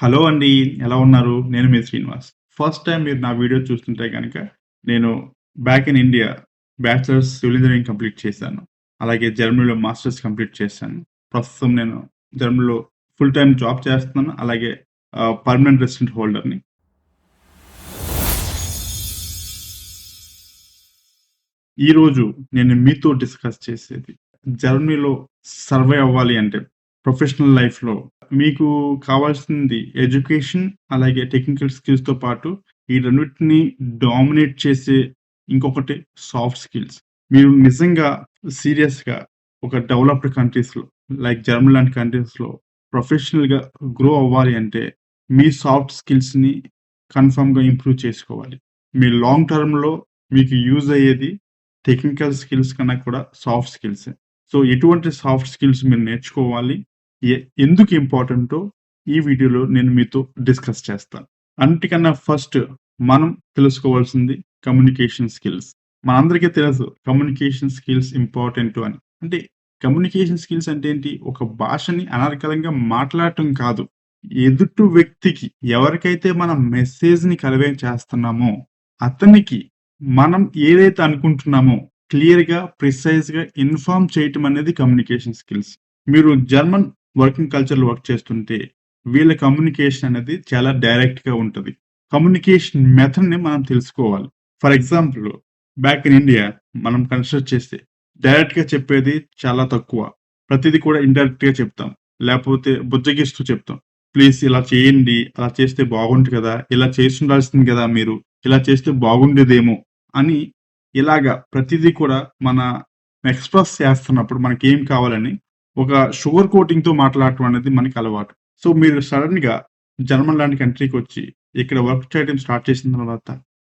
Hello అండి. ఎలా ఉన్నారు? నేను మీ శ్రీనివాస్. ఫస్ట్ టైం మీరు నా వీడియో చూస్తుంటే కనుక నేను back in India bachelors civil engineering complete చేశాను. అలాగే జర్మనీలో మాస్టర్స్ కంప్లీట్ చేశాను. ప్రస్తుతం నేను జర్మనీలో ఫుల్ టైం జాబ్ చేస్తున్నాను. అలాగే పర్మనెంట్ రెసిడెంట్ హోల్డర్‌ని. ఈరోజు నేను మీతో డిస్కస్ చేసేది జర్మనీలో సర్వే అవ్వాలి అంటే ప్రొఫెషనల్ లైఫ్‌లో మీకు కావాల్సింది ఎడ్యుకేషన్ అలాగే టెక్నికల్ స్కిల్స్‌తో పాటు ఈ రెండింటిని డామినేట్ చేసే ఇంకొకటి సాఫ్ట్ స్కిల్స్. మీరు నిజంగా సీరియస్‌గా ఒక డెవలప్డ్ కంట్రీస్‌లో లైక్ జర్మనీ లాంటి కంట్రీస్‌లో ప్రొఫెషనల్‌గా గ్రో అవ్వాలి అంటే మీ సాఫ్ట్ స్కిల్స్‌ని కన్ఫర్మ్‌గా ఇంప్రూవ్ చేసుకోవాలి. మీ లాంగ్ టర్మ్‌లో మీకు యూజ్ అయ్యేది టెక్నికల్ స్కిల్స్ కన్నా కూడా సాఫ్ట్ స్కిల్స్ సో, ఎటువంటి సాఫ్ట్ స్కిల్స్ మీరు నేర్చుకోవాలి? ఎందుకు ఇంపార్టెంటో ఈ వీడియోలో నేను మీతో డిస్కస్ చేస్తాను. అన్నిటికన్నా ఫస్ట్ మనం తెలుసుకోవాల్సింది కమ్యూనికేషన్ స్కిల్స్. మనందరికీ తెలుసు కమ్యూనికేషన్ స్కిల్స్ ఇంపార్టెంట్ అని. అంటే కమ్యూనికేషన్ స్కిల్స్ అంటే ఏంటి? ఒక భాషని అనర్కలంగా మాట్లాడటం కాదు. ఎదుటి వ్యక్తికి ఎవరికైతే మనం మెసేజ్‌ని కన్వే చేస్తున్నామో అతనికి మనం ఏదైతే అనుకుంటున్నామో క్లియర్‌గా, ప్రిసైజ్‌గా ఇన్ఫార్మ్ చేయటం అనేది కమ్యూనికేషన్ స్కిల్స్. మీరు జర్మన్ వర్కింగ్ కల్చర్‌లో వర్క్ చేస్తుంటే వీళ్ళ కమ్యూనికేషన్ అనేది చాలా డైరెక్ట్‌గా ఉంటుంది కమ్యూనికేషన్ మెథడ్‌ని మనం తెలుసుకోవాలి. For example back in India మనం కన్సిడర్ చేస్తే డైరెక్ట్‌గా చెప్పేది చాలా తక్కువ. ప్రతిదీ కూడా ఇండైరెక్ట్‌గా చెప్తాం. లేకపోతే బుజ్జగిస్తూ చెప్తాం. ప్లీజ్ ఇలా చేయండి. అలా చేస్తే బాగుంటుంది కదా! ఇలా చేస్తుండాల్సింది కదా మీరు. ఇలా చేస్తే బాగుండేదేమో అని ఇలాగా ప్రతిదీ కూడా మన ఎక్స్‌ప్రెస్ చేస్తున్నప్పుడు మనకి ఏం కావాలని ఒక షుగర్ కోటింగ్‌తో మాట్లాడటం అనేది మనకి అలవాటు. సో, మీరు సడన్గా జర్మన్ లాంటి కంట్రీకి వచ్చి ఇక్కడ వర్క్ చేయడం స్టార్ట్ చేసిన తర్వాత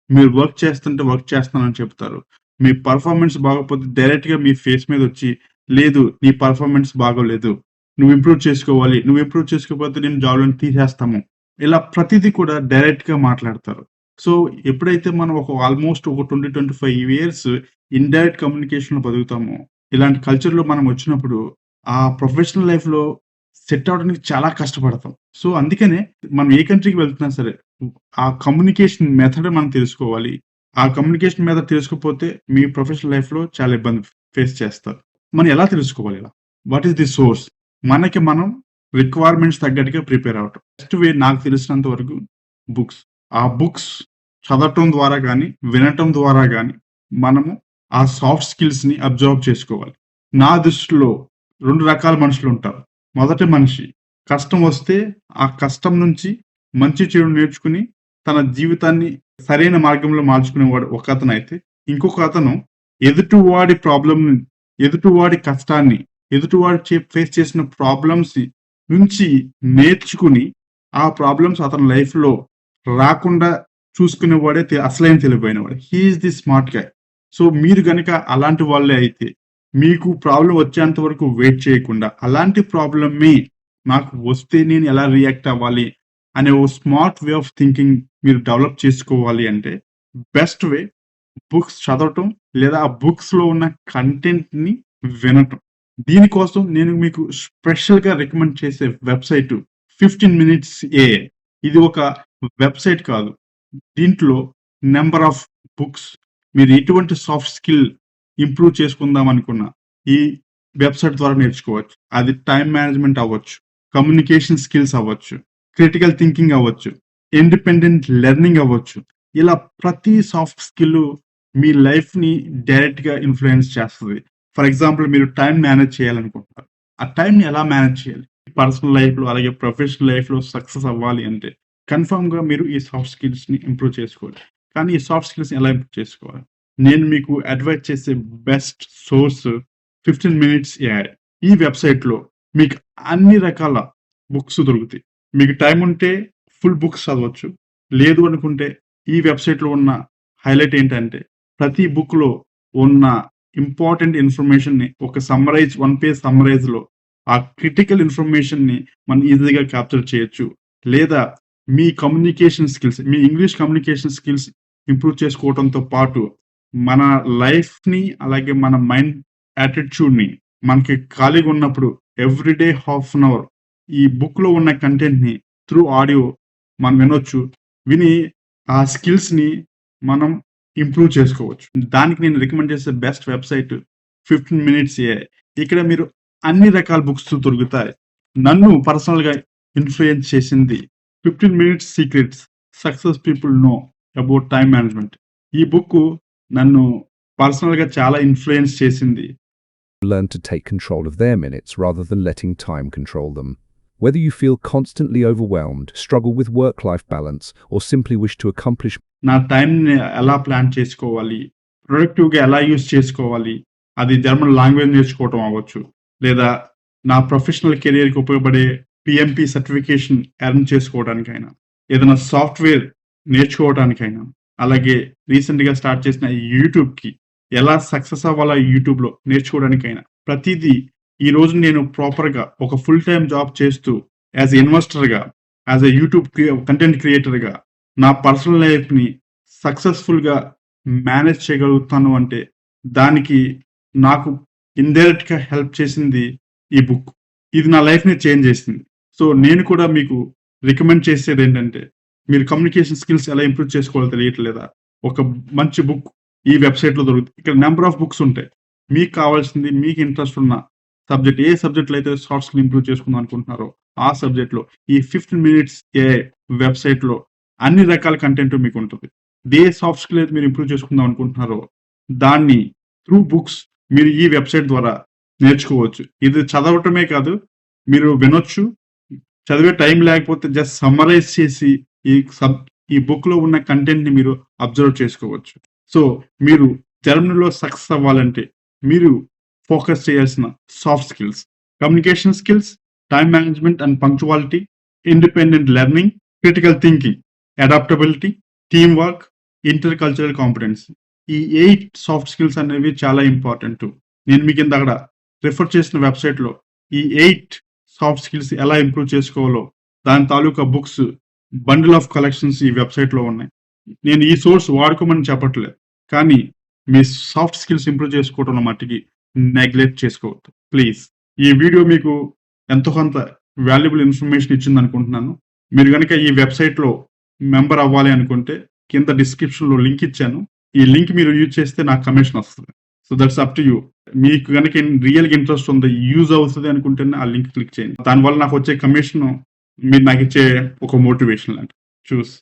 మీరు వర్క్ చేస్తుంటే వర్క్ చేస్తున్నానని చెప్తారు. మీ పర్ఫార్మెన్స్ బాగోకపోతే డైరెక్ట్‌గా మీ ఫేస్ మీద వచ్చి లేదు నీ పర్ఫార్మెన్స్ బాగోలేదు. నువ్వు ఇంప్రూవ్ చేసుకోవాలి. నువ్వు ఇంప్రూవ్ చేసుకోకపోతే నేను జాబ్‌లో తీసేస్తాము. ఇలా ప్రతిదీ కూడా డైరెక్ట్‌గా మాట్లాడతారు. సో, ఎప్పుడైతే మనం ఒక ఆల్‌మోస్ట్ ఒక 20, 25 ఇయర్స్ ఇండైరెక్ట్ కమ్యూనికేషన్‌లో బతుకుతామో ఇలాంటి కల్చర్‌లో మనం వచ్చినప్పుడు ఆ ప్రొఫెషనల్ లైఫ్‌లో సెట్ అవ్వడానికి చాలా కష్టపడతాం. సో, అందుకనే మనం ఏ కంట్రీకి వెళ్తున్నా సరే ఆ కమ్యూనికేషన్ మెథడ్ మనం తెలుసుకోవాలి. ఆ కమ్యూనికేషన్ మెథడ్ తెలుసుకోకపోతే మీ ప్రొఫెషనల్ లైఫ్‌లో చాలా ఇబ్బంది ఫేస్ చేస్తారు. మనం ఎలా తెలుసుకోవాలి ఇలా? What is the source? మనకి మనం రిక్వైర్మెంట్స్ తగ్గట్టుగా ప్రిపేర్ అవ్వటం. బెస్ట్ వే నాకు తెలిసినంత వరకు బుక్స్. ఆ బుక్స్ చదవటం ద్వారా కానీ వినటం ద్వారా కానీ మనము ఆ సాఫ్ట్ స్కిల్స్‌ని అబ్జర్వ్ చేసుకోవాలి. నా దృష్టిలో రెండు రకాల మనుషులు ఉంటారు మొదటి మనిషి కష్టం వస్తే ఆ కష్టం నుంచి మంచి చెడు నేర్చుకుని తన జీవితాన్ని సరైన మార్గంలో మార్చుకునేవాడు ఒకతనైతే, ఇంకొక అతను ఎదుటివాడి ప్రాబ్లంని ఎదుటివాడి కష్టాన్ని, ఎదుటివాడు చే ఫేస్ చేసిన ప్రాబ్లమ్స్ నుంచి నేర్చుకుని ఆ ప్రాబ్లమ్స్ అతని లైఫ్‌లో రాకుండా చూసుకునేవాడే అసలైన తెలివైనవాడు. He is the smart guy. So, మీరు గనక అలాంటి వాళ్ళే అయితే మీకు ప్రాబ్లం వచ్చేంత వరకు వెయిట్ చేయకుండా అలాంటి ప్రాబ్లమే నాకు వస్తే నేను ఎలా రియాక్ట్ అవ్వాలి అనే ఓ స్మార్ట్ వే ఆఫ్ థింకింగ్ మీరు డెవలప్ చేసుకోవాలి అంటే బెస్ట్ వే బుక్స్ చదవటం లేదా ఆ బుక్స్‌లో ఉన్న కంటెంట్‌ని వినటం. దీనికోసం నేను మీకు స్పెషల్‌గా రికమెండ్ చేసే వెబ్‌సైట్ 15 మినిట్స్ ఏ ఇది ఒక వెబ్‌సైట్ కాదు. దీంట్లో నెంబర్ ఆఫ్ బుక్స్ మీరు ఎటువంటి సాఫ్ట్ స్కిల్ ఇంప్రూవ్ చేసుకుందాం అనుకున్నా ఈ వెబ్‌సైట్ ద్వారా నేర్చుకోవచ్చు. అది టైం మేనేజ్‌మెంట్ అవ్వచ్చు. కమ్యూనికేషన్ స్కిల్స్ అవ్వచ్చు. క్రిటికల్ థింకింగ్ అవ్వచ్చు. ఇండిపెండెంట్ లెర్నింగ్ అవ్వచ్చు. ఇలా ప్రతి సాఫ్ట్ స్కిల్ మీ లైఫ్‌ని డైరెక్ట్‌గా ఇన్ఫ్లుయెన్స్ చేస్తుంది ఫర్ ఎగ్జాంపుల్ మీరు టైం మేనేజ్ చేయాలనుకుంటున్నారు. ఆ టైంని ఎలా మేనేజ్ చేయాలి? పర్సనల్ లైఫ్‌లో అలాగే ప్రొఫెషనల్ లైఫ్‌లో సక్సెస్ అవ్వాలి అంటే కన్ఫర్మ్‌గా మీరు ఈ సాఫ్ట్ స్కిల్స్‌ని ఇంప్రూవ్ చేసుకోవాలి. కానీ ఈ సాఫ్ట్ స్కిల్స్‌ని ఎలా ఇంప్రూవ్ చేసుకోవాలి? నేను మీకు అడ్వైజ్ చేసే బెస్ట్ సోర్స్ 15 మినిట్స్ ఏఐ. ఈ వెబ్‌సైట్‌లో మీకు అన్ని రకాల బుక్స్ దొరుకుతాయి. మీకు టైం ఉంటే ఫుల్ బుక్స్ చదవచ్చు. లేదు అనుకుంటే ఈ వెబ్‌సైట్‌లో ఉన్న హైలైట్ ఏంటంటే ప్రతి బుక్‌లో ఉన్న ఇంపార్టెంట్ ఇన్ఫర్మేషన్‌ని ఒక సమ్మరైజ్ వన్ పేజ్ సమ్మరైజ్‌లో ఆ క్రిటికల్ ఇన్ఫర్మేషన్‌ని మనం ఈజీగా క్యాప్చర్ చేయొచ్చు. లేదా మీ కమ్యూనికేషన్ స్కిల్స్, మీ ఇంగ్లీష్ కమ్యూనికేషన్ స్కిల్స్ ఇంప్రూవ్ చేసుకోవడంతో పాటు మన లైఫ్‌ని అలాగే మన మైండ్ యాటిట్యూడ్‌ని మనకి ఖాళీగా ఉన్నప్పుడు every day half an hour ఈ బుక్‌లో ఉన్న కంటెంట్‌ని త్రూ ఆడియో మనం వినొచ్చు విని ఆ స్కిల్స్ని మనం ఇంప్రూవ్ చేసుకోవచ్చు. దానికి నేను రికమెండ్ చేసే best website fifteen minutes a. ఇక్కడ మీరు అన్ని రకాల బుక్స్ దొరుకుతాయి. నన్ను పర్సనల్గా ఇన్ఫ్లుయెన్స్ చేసింది fifteen minutes secrets success people know about time management. ఈ బుక్ నన్ను పర్సనల్గా చాలా ఇన్ఫ్లుయెన్స్ చేసింది learn to take control of their minutes rather than letting time control them. Whether you feel constantly overwhelmed, struggle with work life balance, or simply wish to accomplish నా టైంని ఎలా plan చేసుకోవాలి ప్రొడక్టివ్గా ఎలా use చేసుకోవాలి అది German language నేర్చుకోవటం అవ్వచ్చు లేదా నా ప్రొఫెషనల్ కెరియర్కి ఉపయోగపడే పిఎంపి సర్టిఫికేషన్ ఎర్న్ చేసుకోవడానికైనా ఏదైనా సాఫ్ట్వేర్ నేర్చుకోవడానికైనా అలాగే రీసెంట్గా స్టార్ట్ చేసిన ఈ యూట్యూబ్కి ఎలా సక్సెస్ అవ్వాలా యూట్యూబ్లో నేర్చుకోవడానికైనా. ప్రతిదీ ఈ రోజు నేను ప్రాపర్గా ఒక ఫుల్ టైం జాబ్ చేస్తూ యాజ్ ఇన్వెస్టర్గా యాజ్ ఎ యూట్యూబ్ కంటెంట్ క్రియేటర్గా నా పర్సనల్ లైఫ్ని సక్సెస్ఫుల్గా మేనేజ్ చేయగలుగుతాను అంటే దానికి నాకు ఇండైరెక్ట్గా హెల్ప్ చేసింది ఈ బుక్ ఇది నా లైఫ్ని చేంజ్ చేసింది. సో నేను కూడా మీకు రికమెండ్ చేసేది ఏంటంటే మీరు కమ్యూనికేషన్ స్కిల్స్ ఎలా ఇంప్రూవ్ చేసుకోవాలో తెలియట్లేదా? ఒక మంచి బుక్ ఈ వెబ్సైట్లో దొరుకుతుంది. ఇక్కడ నెంబర్ ఆఫ్ బుక్స్ ఉంటాయి. మీకు కావాల్సింది మీకు ఇంట్రెస్ట్ ఉన్న సబ్జెక్ట్ ఏ సబ్జెక్ట్లో అయితే షార్ట్ స్కిల్ ఇంప్రూవ్ చేసుకుందాం అనుకుంటున్నారో ఆ సబ్జెక్ట్లో ఈ ఫిఫ్టీన్ మినిట్స్ ఏ వెబ్సైట్లో అన్ని రకాల కంటెంట్ మీకు ఉంటుంది. ఏ సాఫ్ట్ స్కిల్ అయితే మీరు ఇంప్రూవ్ చేసుకుందాం అనుకుంటున్నారో దాన్ని త్రూ బుక్స్ మీరు ఈ వెబ్సైట్ ద్వారా నేర్చుకోవచ్చు. ఇది చదవటమే కాదు మీరు వినొచ్చు. చదివే టైం లేకపోతే జస్ట్ సమ్మరైజ్ చేసి ఈ సబ్ ఈ బుక్లో ఉన్న కంటెంట్ని మీరు అబ్జర్వ్ చేసుకోవచ్చు. సో మీరు జర్మనీలో సక్సెస్ అవ్వాలంటే మీరు ఫోకస్ చేయాల్సిన soft skills. Communication skills time management and punctuality independent learning critical thinking adaptability team work inter cultural competence. ఈ ఎయిట్ సాఫ్ట్ స్కిల్స్ అనేవి చాలా ఇంపార్టెంట్. నేను మీకు ఇందాక రిఫర్ చేసిన వెబ్సైట్లో ఈ ఎయిట్ సాఫ్ట్ స్కిల్స్ ఎలా ఇంప్రూవ్ చేసుకోవాలో దాని తాలూకా బుక్స్ బండిల్ ఆఫ్ కలెక్షన్స్ ఈ వెబ్సైట్లో ఉన్నాయి. నేను ఈ సోర్స్ వాడుకోమని చెప్పట్లేదు కానీ మీ సాఫ్ట్ స్కిల్స్ ఇంప్రూవ్ చేసుకోవటం మట్టికి నెగ్లెక్ట్ చేసుకోవద్దు. ప్లీజ్ ఈ వీడియో మీకు ఎంతో కొంత వాల్యుబుల్ ఇన్ఫర్మేషన్ ఇచ్చింది అనుకుంటున్నాను. మీరు కనుక ఈ వెబ్సైట్లో మెంబర్ అవ్వాలి అనుకుంటే కింద డిస్క్రిప్షన్లో లింక్ ఇచ్చాను. ఈ లింక్ మీరు యూజ్ చేస్తే నాకు కమిషన్ వస్తుంది. So that's up to you. మీకు కనుక రియల్గా ఇంట్రెస్ట్ ఉంది యూజ్ అవుతుంది అనుకుంటేనే ఆ లింక్ క్లిక్ చేయండి. దానివల్ల నాకు వచ్చే కమిషన్ మీరు నాకు ఇచ్చే ఒక మోటివేషన్ లాంటి చూస్